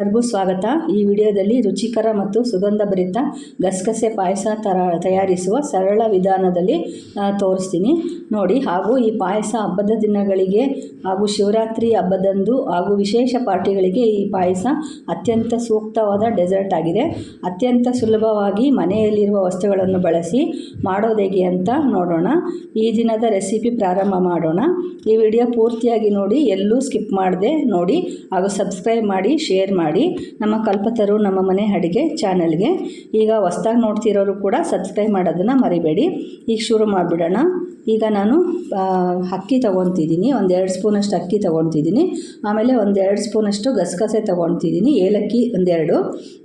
ಎಲ್ಲರಿಗೂ ಸ್ವಾಗತ. ಈ ವಿಡಿಯೋದಲ್ಲಿ ರುಚಿಕರ ಮತ್ತು ಸುಗಂಧಭರಿತ ಗಸಗಸೆ ಪಾಯಸ ತರ ತಯಾರಿಸುವ ಸರಳ ವಿಧಾನದಲ್ಲಿ ತೋರಿಸ್ತೀನಿ. ನೋಡಿ, ಹಾಗೂ ಈ ಪಾಯಸ ಹಬ್ಬದ ದಿನಗಳಿಗೆ ಹಾಗೂ ಶಿವರಾತ್ರಿ ಹಬ್ಬದಂದು ಹಾಗೂ ವಿಶೇಷ ಪಾರ್ಟಿಗಳಿಗೆ ಈ ಪಾಯಸ ಅತ್ಯಂತ ಸೂಕ್ತವಾದ ಡೆಸರ್ಟ್ ಆಗಿದೆ. ಅತ್ಯಂತ ಸುಲಭವಾಗಿ ಮನೆಯಲ್ಲಿರುವ ವಸ್ತುಗಳನ್ನು ಬಳಸಿ ಮಾಡೋದು ಹೇಗೆ ಅಂತ ನೋಡೋಣ. ಈ ದಿನದ ರೆಸಿಪಿ ಪ್ರಾರಂಭ ಮಾಡೋಣ. ಈ ವಿಡಿಯೋ ಪೂರ್ತಿಯಾಗಿ ನೋಡಿ, ಎಲ್ಲೂ ಸ್ಕಿಪ್ ಮಾಡದೆ ನೋಡಿ ಹಾಗೂ ಸಬ್ಸ್ಕ್ರೈಬ್ ಮಾಡಿ, ಶೇರ್ ಮಾಡಿ. ನಮ್ಮ ಕಲ್ಪತರು ನಮ್ಮ ಮನೆ ಅಡುಗೆ ಚಾನಲ್ಗೆ. ಈಗ ಹೊಸ್ದಾಗಿ ನೋಡ್ತಿರೋರು ಕೂಡ ಸಬ್ಸ್ಕ್ರೈಬ್ ಮಾಡೋದನ್ನು ಮರಿಬೇಡಿ. ಈಗ ಶುರು ಮಾಡಿಬಿಡೋಣ. ಈಗ ನಾನು ಅಕ್ಕಿ ತೊಗೊತಿದ್ದೀನಿ. ಎರಡು ಸ್ಪೂನಷ್ಟು ಅಕ್ಕಿ ತೊಗೊತಿದ್ದೀನಿ. ಆಮೇಲೆ ಒಂದು ಎರಡು ಸ್ಪೂನಷ್ಟು ಗಸಗಸೆ ತೊಗೊತಿದ್ದೀನಿ. ಏಲಕ್ಕಿ ಒಂದೆರಡು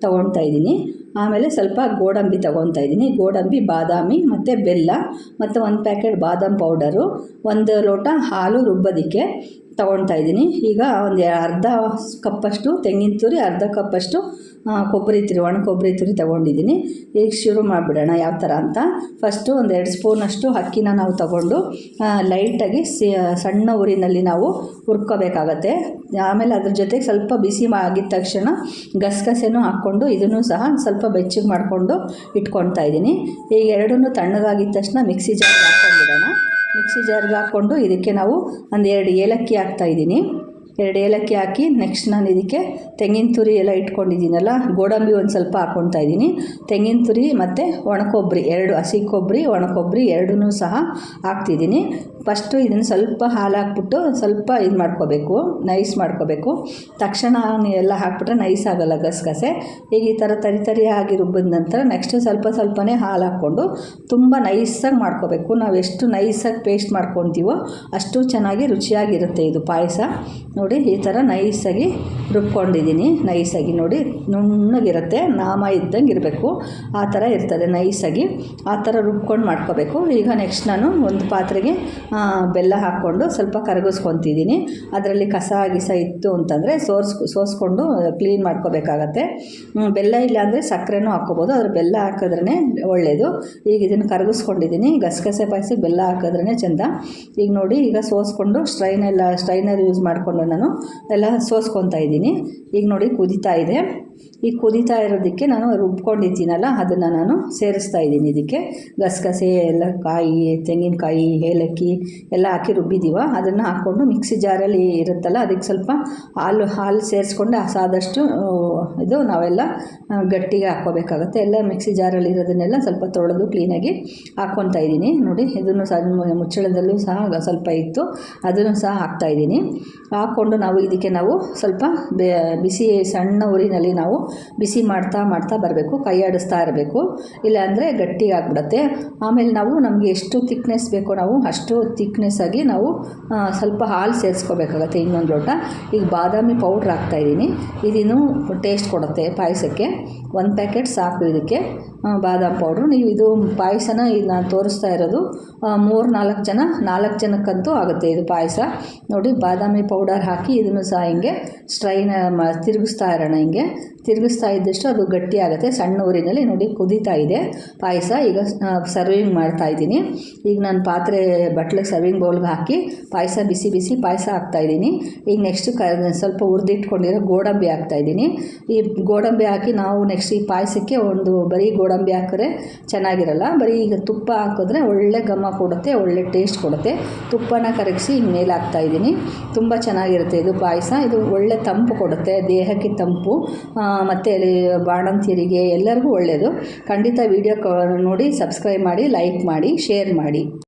ತೊಗೊಳ್ತಾ ಇದ್ದೀನಿ. ಆಮೇಲೆ ಸ್ವಲ್ಪ ಗೋಡಂಬಿ ತೊಗೊತಾ ಇದ್ದೀನಿ. ಗೋಡಂಬಿ, ಬಾದಾಮಿ ಮತ್ತು ಬೆಲ್ಲ ಮತ್ತು ಒಂದು ಪ್ಯಾಕೆಟ್ ಬಾದಾಮ್ ಪೌಡರು, ಒಂದು ಲೋಟ ಹಾಲು ರುಬ್ಬೋದಕ್ಕೆ ತೊಗೊಳ್ತಾ ಇದ್ದೀನಿ. ಈಗ ಒಂದು ಅರ್ಧ ಕಪ್ಪಷ್ಟು ತೆಂಗಿನ ತುರಿ, ಅರ್ಧ ಕಪ್ಪಷ್ಟು ಕೊಬ್ಬರಿ ತುರಿ ಒಣ ಕೊಬ್ಬರಿ ತುರಿ ತೊಗೊಂಡಿದ್ದೀನಿ. ಈಗ ಶುರು ಮಾಡಿಬಿಡೋಣ ಯಾವ ಥರ ಅಂತ. ಫಸ್ಟು ಒಂದು ಎರಡು ಸ್ಪೂನಷ್ಟು ಅಕ್ಕಿನ ನಾವು ತಗೊಂಡು ಲೈಟಾಗಿ ಸಿ ಸಣ್ಣ ಊರಿನಲ್ಲಿ ನಾವು ಹುರ್ಕೋಬೇಕಾಗತ್ತೆ. ಆಮೇಲೆ ಅದ್ರ ಜೊತೆಗೆ ಸ್ವಲ್ಪ ಬಿಸಿ ಆಗಿದ ತಕ್ಷಣ ಗಸಗಸೆನೂ ಹಾಕ್ಕೊಂಡು ಇದನ್ನು ಸಹ ಸ್ವಲ್ಪ ಬೆಚ್ಚಗೆ ಮಾಡಿಕೊಂಡು ಇಟ್ಕೊಳ್ತಾ ಇದ್ದೀನಿ. ಈಗ ಎರಡನ್ನೂ ತಣ್ಣಗಾಗಿದ್ದ ತಕ್ಷಣ ಮಿಕ್ಸಿ ಜಾರ್ಗೆ ಹಾಕ್ಕೊಂಡ್ಬಿಡೋಣ. ಮಿಕ್ಸಿ ಜಾರ್ಗೆ ಹಾಕ್ಕೊಂಡು ಇದಕ್ಕೆ ನಾವು ಒಂದು ಎರಡು ಏಲಕ್ಕಿ ಹಾಕ್ತಾ ಇದ್ದೀನಿ. ಎರಡು ಏಲಕ್ಕಿ ಹಾಕಿ ನೆಕ್ಸ್ಟ್ ನಾನು ಇದಕ್ಕೆ ತೆಂಗಿನ ತುರಿ ಎಲ್ಲ ಇಟ್ಕೊಂಡಿದ್ದೀನಲ್ಲ, ಗೋಡಂಬಿ ಒಂದು ಸ್ವಲ್ಪ ಹಾಕ್ಕೊತಾ ಇದ್ದೀನಿ. ತೆಂಗಿನ ತುರಿ ಮತ್ತು ಒಣಕೊಬ್ಬರಿ, ಎರಡು ಹಸಿ ಕೊಬ್ಬರಿ, ಒಣಕೊಬ್ಬರಿ ಎರಡೂ ಸಹ ಹಾಕ್ತಿದ್ದೀನಿ. ಫಸ್ಟು ಇದನ್ನು ಸ್ವಲ್ಪ ಹಾಲು ಹಾಕ್ಬಿಟ್ಟು ಸ್ವಲ್ಪ ಇದು ಮಾಡ್ಕೋಬೇಕು, ನೈಸ್ ಮಾಡ್ಕೋಬೇಕು. ತಕ್ಷಣ ಎಲ್ಲ ಹಾಕ್ಬಿಟ್ರೆ ನೈಸ್ ಆಗೋಲ್ಲ ಗಸಗಸೆ. ಈಗ ಈ ಥರ ತರಿ ಆಗಿ ರುಬ್ಬಿದ ನಂತರ ನೆಕ್ಸ್ಟ್ ಸ್ವಲ್ಪ ಸ್ವಲ್ಪನೇ ಹಾಲು ಹಾಕ್ಕೊಂಡು ತುಂಬ ನೈಸಾಗಿ ಮಾಡ್ಕೋಬೇಕು. ನಾವು ಎಷ್ಟು ನೈಸಾಗಿ ಪೇಸ್ಟ್ ಮಾಡ್ಕೊತೀವೋ ಅಷ್ಟು ಚೆನ್ನಾಗಿ ರುಚಿಯಾಗಿರುತ್ತೆ ಇದು ಪಾಯಸ. ನೋಡಿ ಈ ಥರ ನೈಸಾಗಿ ರುಬ್ಕೊಂಡಿದ್ದೀನಿ. ನೈಸಾಗಿ ನೋಡಿ ನುಣ್ಣಗಿರುತ್ತೆ. ನಾಮ ಇದ್ದಂಗೆ ಇರಬೇಕು. ಆ ಥರ ಇರ್ತದೆ ನೈಸಾಗಿ. ಆ ಥರ ರುಬ್ಕೊಂಡು ಮಾಡ್ಕೋಬೇಕು. ಈಗ ನೆಕ್ಸ್ಟ್ ನಾನು ಒಂದು ಪಾತ್ರೆಗೆ ಬೆಲ್ಲ ಹಾಕ್ಕೊಂಡು ಸ್ವಲ್ಪ ಕರಗಿಸ್ಕೊತಿದ್ದೀನಿ. ಅದರಲ್ಲಿ ಕಸ ಗಿಸ ಇತ್ತು ಅಂತಂದರೆ ಸೋರ್ಸ್, ಸೋಸ್ಕೊಂಡು ಕ್ಲೀನ್ ಮಾಡ್ಕೋಬೇಕಾಗತ್ತೆ. ಬೆಲ್ಲ ಇಲ್ಲ ಅಂದರೆ ಸಕ್ಕರೆನೂ ಹಾಕ್ಕೋಬೋದು. ಅದ್ರ ಬೆಲ್ಲ ಹಾಕಿದ್ರೇ ಒಳ್ಳೆಯದು ಈಗ ಇದನ್ನು ಕರಗಿಸ್ಕೊಂಡಿದ್ದೀನಿ. ಗಸಗಸೆ ಪಾಯಸಕ್ಕೆ ಬೆಲ್ಲ ಹಾಕಿದ್ರೇ ಚೆಂದ. ಈಗ ನೋಡಿ ಈಗ ಸೋಸ್ಕೊಂಡು ಸ್ಟ್ರೈನೆಲ್ಲ, ಸ್ಟ್ರೈನರ್ ಯೂಸ್ ಮಾಡಿಕೊಂಡು ನಾನು ಎಲ್ಲ ಸೋಸ್ಕೊತಾ ಇದ್ದೀನಿ. ಈಗ ನೋಡಿ ಕುದೀತಾ ಇದೆ. ಈ ಕುದೀತಾ ಇರೋದಕ್ಕೆ ನಾನು ರುಬ್ಕೊಂಡಿದ್ದೀನಲ್ಲ, ಅದನ್ನು ನಾನು ಸೇರಿಸ್ತಾ ಇದ್ದೀನಿ ಇದಕ್ಕೆ. ಗಸಗಸೆ, ಎಲ್ಲ ಕಾಯಿ, ತೆಂಗಿನಕಾಯಿ, ಏಲಕ್ಕಿ ಎಲ್ಲ ಹಾಕಿ ರುಬ್ಬಿದ್ದೀವ ಅದನ್ನು ಹಾಕ್ಕೊಂಡು ಮಿಕ್ಸಿ ಜಾರಲ್ಲಿ ಇರುತ್ತಲ್ಲ, ಅದಕ್ಕೆ ಸ್ವಲ್ಪ ಹಾಲು ಹಾಲು ಸೇರಿಸ್ಕೊಂಡು ಸಾದಷ್ಟು ಇದು ನಾವೆಲ್ಲ ಗಟ್ಟಿಗೆ ಹಾಕ್ಕೋಬೇಕಾಗತ್ತೆ. ಎಲ್ಲ ಮಿಕ್ಸಿ ಜಾರಲ್ಲಿ ಇರೋದನ್ನೆಲ್ಲ ಸ್ವಲ್ಪ ತೊಳೆದು ಕ್ಲೀನಾಗಿ ಹಾಕ್ಕೊತಾ ಇದ್ದೀನಿ. ನೋಡಿ, ಇದನ್ನು ಸಹ ಮುಚ್ಚಳದಲ್ಲೂ ಸಹ ಸ್ವಲ್ಪ ಇತ್ತು. ಅದನ್ನು ಸಹ ಹಾಕ್ತಾ ಇದ್ದೀನಿ. ಹಾಕ್ಕೊಂಡು ನಾವು ಇದಕ್ಕೆ ನಾವು ಸ್ವಲ್ಪ ಬಿಸಿ ಸಣ್ಣ ಉರಿನಲ್ಲಿ ನಾವು ಬಿಸಿ ಮಾಡ್ತಾ ಮಾಡ್ತಾ ಬರಬೇಕು, ಕೈ ಆಡಿಸ್ತಾ ಇರಬೇಕು. ಇಲ್ಲಾಂದರೆ ಗಟ್ಟಿ ಆಮೇಲೆ ನಾವು ನಮಗೆ ಎಷ್ಟು ತಿಕ್ನೆಸ್ ಬೇಕೋ ನಾವು ಅಷ್ಟು ತಿಕ್ನೆಸ್ ಆಗಿ ನಾವು ಸ್ವಲ್ಪ ಹಾಲು ಸೇರಿಸ್ಕೋಬೇಕಾಗತ್ತೆ ಇನ್ನೊಂದು ಲೋಟ. ಈಗ ಬಾದಾಮಿ ಪೌಡ್ರ್ ಹಾಕ್ತಾಯಿದ್ದೀನಿ ಇದನ್ನು ಟೇಸ್ಟ್ ಕೊಡುತ್ತೆ ಪಾಯಸಕ್ಕೆ. ಒಂದು ಪ್ಯಾಕೆಟ್ ಸಾಕು ಇದಕ್ಕೆ ಬಾದಾಮಿ ಬಾದಾಮ್ ಪೌಡ್ರು ನೀವು ಇದು ಪಾಯಸನ ಇದು ನಾನು ತೋರಿಸ್ತಾ ಇರೋದು ಮೂರು ನಾಲ್ಕು ಜನ, ನಾಲ್ಕು ಜನಕ್ಕಂತೂ ಆಗುತ್ತೆ ಇದು ಪಾಯಸ. ನೋಡಿ, ಬಾದಾಮಿ ಪೌಡರ್ ಹಾಕಿ ಇದನ್ನು ಸಹ ಹಿಂಗೆ ಸ್ಟ್ರೈನ್ ಮ ತಿರುಗಿಸ್ತಾ ಇರೋಣ ಹಿಂಗೆ. ತಿರುಗಿಸ್ತಾ ಇದ್ದಷ್ಟು ಅದು ಗಟ್ಟಿ ಆಗುತ್ತೆ. ಸಣ್ಣ ಊರಿನಲ್ಲಿ ನೋಡಿ ಕುದೀತಾ ಇದೆ. ಪಾಯಸ ಈಗ ಸರ್ವಿಂಗ್ ಮಾಡ್ತಾ ಇದ್ದೀನಿ. ಈಗ ನಾನು ಪಾತ್ರೆ, ಬಟ್ಲಿಗೆ ಸರ್ವಿಂಗ್ ಬೌಲ್ಗೆ ಹಾಕಿ ಪಾಯಸ ಬಿಸಿ ಬಿಸಿ ಪಾಯಸ ಹಾಕ್ತಾ ಇದ್ದೀನಿ. ಈಗ ನೆಕ್ಸ್ಟ್ ಕ, ಸ್ವಲ್ಪ ಹುರಿದಿಟ್ಕೊಂಡಿರೋ ಗೋಡಂಬಿ ಹಾಕ್ತಾ ಇದ್ದೀನಿ. ಈ ಗೋಡಂಬಿ ಹಾಕಿ ನಾವು ನೆಕ್ಸ್ಟ್ ಈ ಪಾಯಸಕ್ಕೆ ಒಂದು ಬರೀ ಗೋಡಂಬಿ ಹಾಕಿದ್ರೆ ಚೆನ್ನಾಗಿರಲ್ಲ. ಬರೀ ಈಗ ತುಪ್ಪ ಹಾಕಿದ್ರೆ ಒಳ್ಳೆ ಘಮ ಕೊಡುತ್ತೆ, ಒಳ್ಳೆ ಟೇಸ್ಟ್ ಕೊಡುತ್ತೆ. ತುಪ್ಪನ ಕರಗಿಸಿ ಹಿಂಗೆ ಮೇಲೆ ಹಾಕ್ತಾ ಇದ್ದೀನಿ. ತುಂಬ ಚೆನ್ನಾಗಿರುತ್ತೆ ಇದು ಪಾಯಸ. ಇದು ಒಳ್ಳೆ ತಂಪು ಕೊಡುತ್ತೆ, ದೇಹಕ್ಕೆ ತಂಪು. ಮತ್ತು ಬಾಣಂತಿಯರಿಗೆ ಎಲ್ಲರಿಗೂ ಒಳ್ಳೆಯದು ಖಂಡಿತ ವಿಡಿಯೋ ನೋಡಿ ಸಬ್ಸ್ಕ್ರೈಬ್ ಮಾಡಿ ಲೈಕ್ ಮಾಡಿ ಶೇರ್ ಮಾಡಿ.